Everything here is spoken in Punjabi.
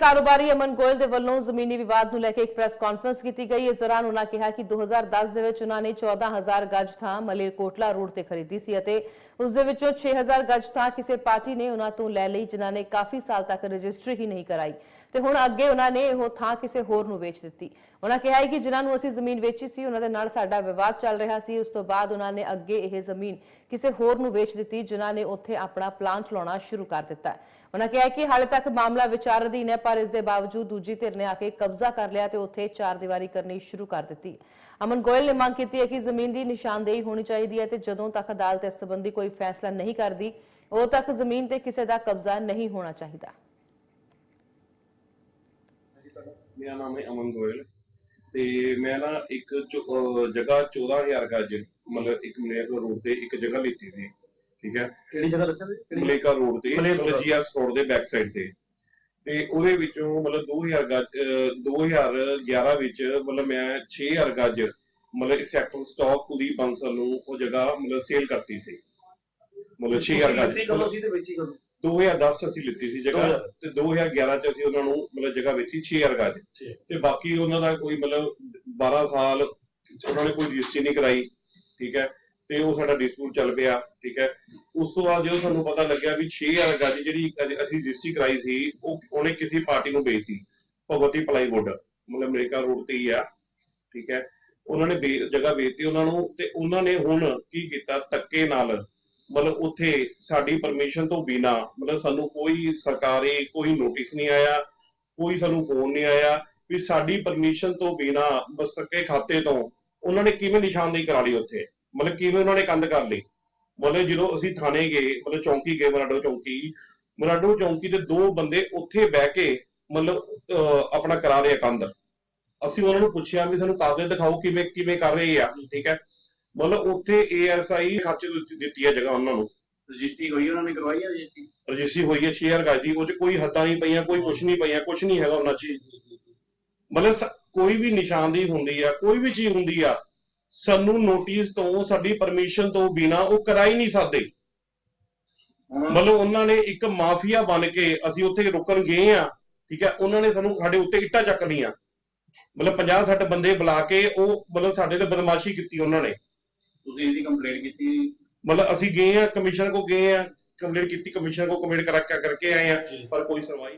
ਕਾਰੋਬਾਰੀ ਅਮਨ ਗੋਇਲ ਦੇ ਵੱਲੋਂ ਜ਼ਮੀਨੀ ਵਿਵਾਦ ਨੂੰ ਲੈ ਕੇ ਇੱਕ ਪ੍ਰੈਸ ਕਾਨਫਰੰਸ ਕੀਤੀ ਗਈ। ਇਸ ਦੌਰਾਨ ਉਹਨਾਂ ਕਿਹਾ ਕਿ 2010 ਦੇ ਵਿੱਚ ਉਹਨਾਂ ਨੇ 14000 ਗਜ ਥਾਂ ਮਲੇਰਕੋਟਲਾ ਰੋਡ ਤੇ ਖਰੀਦੀ ਸੀ ਅਤੇ ਉਸ ਦੇ ਵਿੱਚੋਂ 6000 ਗਜ ਥਾਂ ਕਿਸੇ ਪਾਰਟੀ ਨੇ ਉਹਨਾਂ ਤੋਂ ਲੈ ਲਈ, ਜਿਨ੍ਹਾਂ ਨੇ ਕਾਫੀ ਸਾਲ ਤੱਕ ਰਜਿਸਟਰੀ ਹੀ ਨਹੀਂ ਕਰਾਈ। ਤੇ ਹੁਣ ਅੱਗੇ ਉਹਨਾਂ ਨੇ ਇਹ ਥਾਂ ਕਿਸੇ ਹੋਰ ਨੂੰ ਵੇਚ ਦਿੱਤੀ। ਉਹਨਾਂ ਕਿਹਾ ਹੈ ਕਿ ਜਿਨ੍ਹਾਂ ਨੂੰ ਅਸੀਂ ਜ਼ਮੀਨ ਵੇਚੀ ਸੀ, ਉਹਨਾਂ ਦੇ ਨਾਲ ਸਾਡਾ ਵਿਵਾਦ ਚੱਲ ਰਿਹਾ ਸੀ। ਉਸ ਤੋਂ ਬਾਅਦ ਉਹਨਾਂ ਨੇ ਅੱਗੇ ਇਹ ਜ਼ਮੀਨ ਕਿਸੇ ਹੋਰ ਨੂੰ ਵੇਚ ਦਿੱਤੀ, ਜਿਨ੍ਹਾਂ ਨੇ ਉੱਥੇ ਆਪਣਾ ਪਲਾਨ ਚਲਾਉਣਾ ਸ਼ੁਰੂ ਕਰ ਦਿੱਤਾ। ਉਹਨਾਂ ਕਿਹਾ ਕਿ ਹਾਲੇ ਤੱਕ ਮਾਮਲਾ ਵਿਚਾਰ ਅਧੀਨ ਹੈ, ਪਰ ਇਸ ਦੇ ਬਾਵਜੂਦ ਦੂਜੀ ਧਿਰ ਨੇ ਆ ਕੇ ਕਬਜ਼ਾ ਕਰ ਲਿਆ ਤੇ ਉੱਥੇ ਚਾਰ ਦੀਵਾਰੀ ਕਰਨੀ ਸ਼ੁਰੂ ਕਰ ਦਿੱਤੀ। ਅਮਨ ਗੋਇਲ ਨੇ ਮੰਗ ਕੀਤੀ ਹੈ ਕਿ ਜ਼ਮੀਨ ਦੀ ਨਿਸ਼ਾਨਦੇਹੀ ਹੋਣੀ ਚਾਹੀਦੀ ਹੈ ਤੇ ਜਦੋਂ ਤੱਕ ਅਦਾਲਤ ਇਸ ਸੰਬੰਧੀ ਕੋਈ ਫੈਸਲਾ ਨਹੀਂ ਕਰਦੀ, ਉਦੋਂ ਤੱਕ ਜ਼ਮੀਨ ਤੇ ਕਿਸੇ ਦਾ ਕਬਜ਼ਾ ਨਹੀਂ ਹੋਣਾ ਚਾਹੀਦਾ। ਮੇਰਾ ਨਾਮ ਹੈ ਅਮਨ ਗੋਇਲ ਤੇ ਮੈਂ ਨਾ ਇੱਕ ਜਗ੍ਹਾ 14000 ਗਜ ਮਤਲਬ ਇੱਕ ਮਲੇਕਾ ਰੋਡ ਤੇ ਇੱਕ ਜਗ੍ਹਾ ਲਿੱਤੀ ਸੀ ਠੀਕ ਹੈ? ਕਿਹੜੀ ਜਗ੍ਹਾ ਦੱਸਿਆ ਤੁਸੀਂ? ਮਲੇਕਾ ਰੋਡ ਤੇ ਮਤਲਬ। ਜੀਐਸ ਰੋਡ ਦੇ ਬੈਕ ਸਾਈਡ ਤੇ। ਤੇ ਉਹਦੇ ਵਿੱਚੋਂ ਮਤਲਬ 2000 ਗਜ ਅਹ 2011 ਵਿੱਚ ਮਤਲਬ ਮੈਂ 6000 ਗਜ ਮਤਲਬ ਸੈਕਟਰ ਸਟਾਕ ਕੁਲਦੀਪ ਬੰਸਲ ਨੂੰ ਉਹ ਜਗ੍ਹਾ ਮਤਲਬ ਸੇਲ ਕਰਤੀ ਸੀ। ਮਤਲਬ 6000 ਗਜ ਕਿੰਨੀ ਕਦੋਂ ਸੀ ਤੇ ਵੇਚੀ ਕਦੋਂ? 2010 ਚ ਅਸੀਂ ਲਿੱਤੀ ਸੀ ਜਗ੍ਹਾ 2010 ਤੇ 2011 ਚ ਅਸੀਂ ਉਹਨਾਂ ਨੂੰ ਮਤਲਬ ਜਗ੍ਹਾ ਵੇਚੀ 6000 ਗਜ। ਤੇ ਬਾਕੀ ਉਹਨਾਂ ਦਾ ਕੋਈ ਮਤਲਬ 12 ਸਾਲ ਉਹਨਾਂ ਨੇ ਕੋਈ ਰਜਿਸਟਰੀ ਨਹੀਂ ਕਰਾਈ ਠੀਕ ਹੈ। ਤੇ ਉਹ ਸਾਡਾ ਡਿਸਪਿਊਟ ਚੱਲ ਪਿਆ ਠੀਕ ਹੈ। ਉਸ ਤੋਂ ਬਾਅਦ ਜਦੋਂ ਸਾਨੂੰ ਪਤਾ ਲੱਗਿਆ ਵੀ 6000 ਗਜ ਜਿਹੜੀ ਅਸੀਂ ਰਜਿਸਟਰੀ ਕਰਾਈ ਸੀ ਉਹ ਉਹਨੇ ਕਿਸੇ ਪਾਰਟੀ ਨੂੰ ਵੇਚਤੀ ਭਗਵਤੀ ਪਲਾਈਵੁੱਡ ਮਤਲਬ ਅਮਰੀਕਾ ਰੋਡ ਤੇ ਹੀ ਆ ਠੀਕ ਹੈ। ਉਹਨਾਂ ਨੇ ਜਗ੍ਹਾ ਵੇਚਤੀ ਉਹਨਾਂ ਨੂੰ ਤੇ ਉਹਨਾਂ ਨੇ ਹੁਣ ਕੀ ਕੀਤਾ ਧੱਕੇ ਨਾਲ ਮਤਲਬ ਉੱਥੇ ਸਾਡੀ ਪਰਮਿਸ਼ਨ ਤੋਂ ਬਿਨਾ, ਮਤਲਬ ਸਾਨੂੰ ਕੋਈ ਸਰਕਾਰੀ ਕੋਈ ਨੋਟਿਸ ਨਹੀਂ ਆਇਆ, ਕੋਈ ਸਾਨੂੰ ਫੋਨ ਨਹੀਂ ਆਇਆ ਵੀ ਸਾਡੀ ਪਰਮਿਸ਼ਨ ਤੋਂ ਬਿਨਾ ਮਸਤਕੇ ਖਾਤੇ ਤੋਂ ਉਹਨਾਂ ਨੇ ਕਿਵੇਂ ਨਿਸ਼ਾਨਦੇਹੀ ਕਰਾ ਲਈ ਉੱਥੇ? ਮਤਲਬ ਕਿਵੇਂ ਉਹਨਾਂ ਨੇ ਕੰਧ ਕਰ ਲਈ? ਮਤਲਬ ਜਦੋਂ ਅਸੀਂ ਥਾਣੇ ਗਏ, ਮਤਲਬ ਚੌਂਕੀ ਗਏ, ਮਰਾਡੋ ਚੌਂਕੀ ਮਰਾਡੋ ਚੌਂਕੀ ਦੇ ਦੋ ਬੰਦੇ ਉੱਥੇ ਬਹਿ ਕੇ, ਮਤਲਬ ਆਪਣਾ ਕਰਾ ਰਹੇ ਆ ਕੰਧ। ਅਸੀਂ ਉਹਨਾਂ ਨੂੰ ਪੁੱਛਿਆ ਵੀ ਸਾਨੂੰ ਕਾਗਜ਼ ਦਿਖਾਓ ਕਿਵੇਂ ਕਿਵੇਂ ਕਰ ਰਹੇ ਆ, ਠੀਕ ਹੈ? ਮਤਲਬ ਉੱਥੇ ਏਐਸਆਈ ਖਾਤੇ ਦਿੱਤੀ- ਦਿੱਤੀ ਹੈ ਜਗ੍ਹਾ ਉਹਨਾਂ ਨੂੰ। ਰਜਿਸਟਰੀ ਹੋਈ ਉਹਨਾਂ ਨੇ ਕਰਵਾਈ ਹੈ ਰਜਿਸਟਰੀ? ਰਜਿਸਟਰੀ ਹੋਈ ਹੈ 6000 ਗਜ ਦੀ। ਉਹ ਚ ਕੋਈ ਹੱਦਾਂ ਨਹੀਂ ਪਈਆਂ ਕੋਈ ਕੁਛ ਨਹੀਂ ਪਈਆਂ ਕੁਛ ਨਹੀਂ ਹੈਗਾ ਉਹਨਾਂ ਚ। ਮਤਲਬ ਸ- ਕੋਈ ਵੀ ਨਿਸ਼ਾਨਦੇਹੀ ਹੁੰਦੀ ਆ ਕੋਈ ਵੀ ਚੀਜ਼ ਹੁੰਦੀ ਆ ਸਾਨੂੰ ਨੋਟਿਸ ਤੋਂ ਸਾਡੀ ਪਰਮਿਸ਼ਨ ਤੋਂ ਬਿਨਾ ਉਹ ਕਰਾ ਹੀ ਨਹੀਂ ਸਕਦੇ। ਮਤਲਬ ਉਹਨਾਂ ਨੇ ਇੱਕ ਮਾਫੀਆ ਬਣ ਕੇ ਅਸੀਂ ਉੱਥੇ ਰੁਕਣ ਗਏ ਆ ਠੀਕ ਹੈ ਉਹਨਾਂ ਨੇ ਸਾਨੂੰ ਸਾਡੇ ਉੱਤੇ ਇੱਟਾਂ ਚੱਕ ਲਈਆਂ ਮਤਲਬ 50 60 ਬੰਦੇ ਬੁਲਾ ਕੇ ਉਹ ਮਤਲਬ ਸਾਡੇ ਤੇ ਬਦਮਾਸ਼ੀ ਕੀਤੀ ਉਹਨਾਂ ਨੇ। ਤੁਸੀਂ ਇਹਦੀ ਕੰਪਲੇਂਟ ਕੀਤੀ? ਮਤਲਬ ਅਸੀਂ ਗਏ ਆ ਕਮਿਸ਼ਨਰ ਕੋ ਗਏ ਆ ਕੰਪਲੇਂਟ ਕੀਤੀ ਕਮਿਸ਼ਨਰ ਕੋ ਕੰਪਲੇਂਟ ਕਰਾ ਕਰਕੇ ਆਏ ਆ ਪਰ ਕੋਈ ਸੁਣਵਾਈ